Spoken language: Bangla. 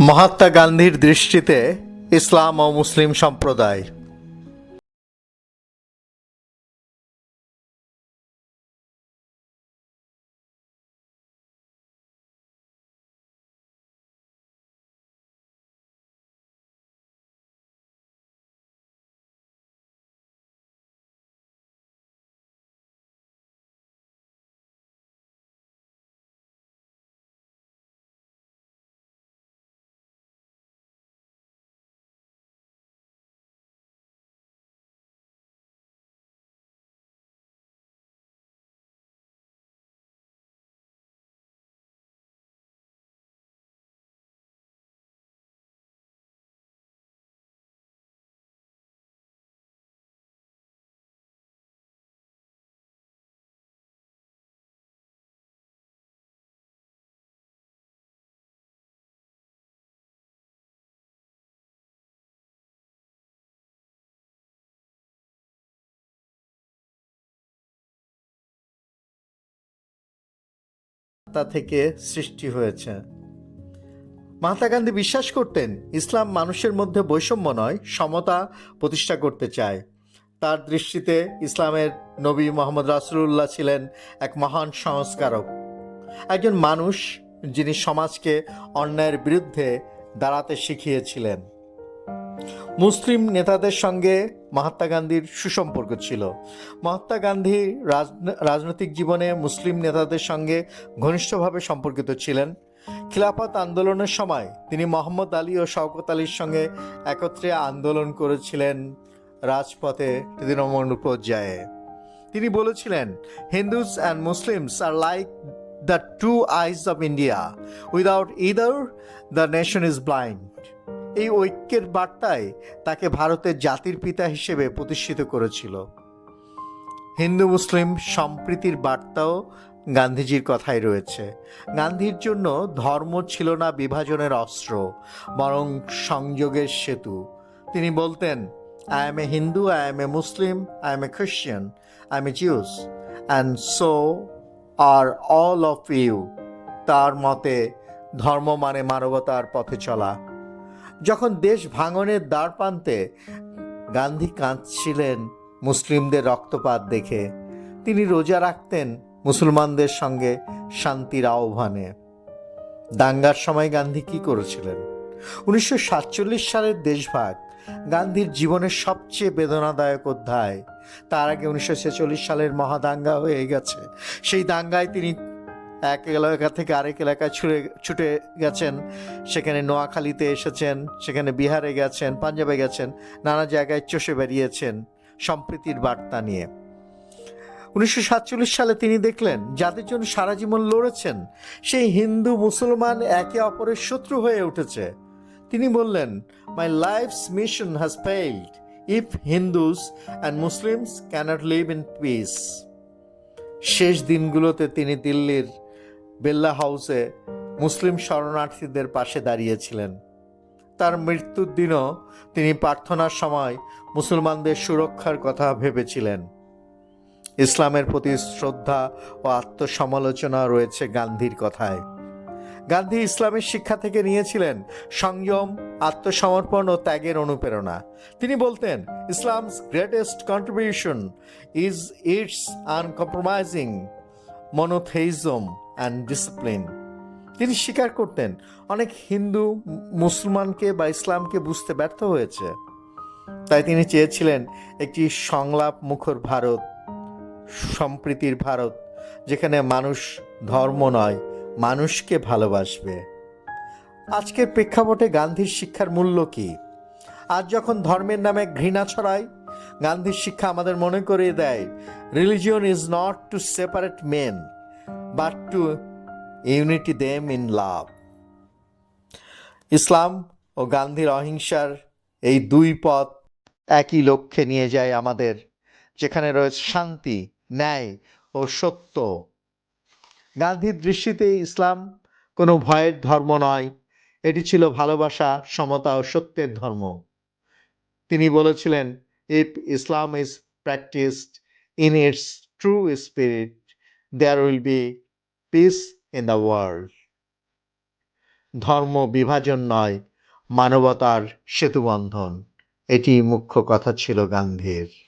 মহাত্মা গান্ধীর দৃষ্টিতে ইসলাম ও মুসলিম সম্প্রদায়। তা থেকে সৃষ্টি হয়েছে। মহাত্মা গান্ধী বিশ্বাস করতেন, ইসলাম মানুষের মধ্যে বৈষম্য নয়, সমতা প্রতিষ্ঠা করতে চায়। তার দৃষ্টিতে ইসলামের নবী মোহাম্মদ রাসুল্লাহ ছিলেন এক মহান সংস্কারক। একজন মানুষ যিনি সমাজকে অন্যায়ের বিরুদ্ধে দাঁড়াতে শিখিয়েছিলেন। মুসলিম নেতাদের সঙ্গে মহাত্মা গান্ধীর সুসম্পর্ক ছিল। মহাত্মা গান্ধী রাজ- রাজনৈতিক জীবনে মুসলিম নেতাদের সঙ্গে ঘনিষ্ঠভাবে সম্পর্কিত ছিলেন। খিলাফত আন্দোলনের সময় তিনি মোহাম্মদ আলী ও শওকত আলীর সঙ্গে একত্রে আন্দোলন করেছিলেন রাজপথে তৃণমূল পর্যায়ে। তিনি বলেছিলেন, Hindus and Muslims are like the two eyes of India. Without either the nation is blind. এই ঐক্যের বার্তায় তাকে ভারতের জাতির পিতা হিসেবে প্রতিষ্ঠিত করেছিল। হিন্দু, মুসলিম সম্প্রীতির বার্তাও গান্ধীজির কথাই রয়েছে। গান্ধীর জন্য ধর্ম ছিল না বিভাজনের অস্ত্র, বরং সংযোগের সেতু। তিনি বলতেন I am a Hindu I am a Muslim I am a Christian I am a Jews and so are all of you তার মতে, ধর্ম মানে মানবতার পথে চলা। যখন দেশ ভাঙনের দ্বার প্রান্তে গান্ধী কাঁদছিলেন মুসলিমদের রক্তপাত দেখে, তিনি রোজা রাখতেন মুসলমানদের সঙ্গে শান্তির আহ্বানে। দাঙ্গার সময় গান্ধী কি করেছিলেন? উনিশশো সাতচল্লিশ সালের দেশভাগ গান্ধীর জীবনের সবচেয়ে বেদনাদায়ক অধ্যায়। তার আগে উনিশশো ছেচল্লিশ সালের মহাদাঙ্গা হয়ে গেছে। সেই দাঙ্গায় তিনি এক এলাকা থেকে আরেক এলাকায় ছুটে ছুটে গেছেন। সেখানে নোয়াখালীতে এসেছেন, সেখানে বিহারে গেছেন, পাঞ্জাবে গেছেন, নানা জায়গায় চষে বেরিয়েছেন সম্প্রীতির বার্তা নিয়ে। উনিশশো সাতচল্লিশ সালে তিনি দেখলেন, যাদের জন্য সারা জীবন লড়েছেন, সেই হিন্দু মুসলমান একে অপরের শত্রু হয়ে উঠেছে। তিনি বললেন my life's mission has failed if Hindus and Muslims can't live in peace শেষ দিনগুলোতে তিনি দিল্লির বেল্লা হাউসে মুসলিম শরণার্থীদের পাশে দাঁড়িয়েছিলেন। তার মৃত্যুর দিনও তিনি প্রার্থনার সময় মুসলমানদের সুরক্ষার কথা ভেবেছিলেন। ইসলামের প্রতি শ্রদ্ধা ও আত্মসমালোচনা রয়েছে গান্ধীর কথায়। গান্ধী ইসলামের শিক্ষা থেকে নিয়েছিলেন সংযম, আত্মসমর্পণ ও ত্যাগের অনুপ্রেরণা। তিনি বলতেন, Islam's greatest contribution is its uncompromising monotheism and discipline তিনি স্বীকার করতেন, অনেক হিন্দু, মুসলমানকে বা ইসলামকে বুঝতে ব্যর্থ হয়েছে। তাই তিনি চেয়েছিলেন একটি সংলাপ মুখর ভারত, সম্প্রীতির ভারত, যেখানে মানুষ ধর্ম নয়, মানুষকে ভালোবাসবে। আজকের প্রেক্ষাপটে গান্ধীর শিক্ষার মূল্য কি? আজ যখন ধর্মের নামে ঘৃণা ছড়ায়, গান্ধীর শিক্ষা আমাদের মনে করিয়ে দেয় religion is not to separate men but to unity them in love ইসলাম ও গান্ধীর অহিংসার এই দুই পথ একই লক্ষ্যে নিয়ে যায় আমাদের, যেখানে রয়েছে শান্তি, ন্যায় ও সত্য। গান্ধীর দৃষ্টিতে ইসলাম কোনো ভয়ের ধর্ম নয়, এটি ছিল ভালোবাসা, সমতা ও সত্যের ধর্ম। তিনি বলেছিলেন if Islam is practised in its true spirit there will be peace in the world ধর্ম বিভাজন নয় মানবতার সেতুবন্ধন। এটি মুখ্য কথা ছিল গান্ধীর।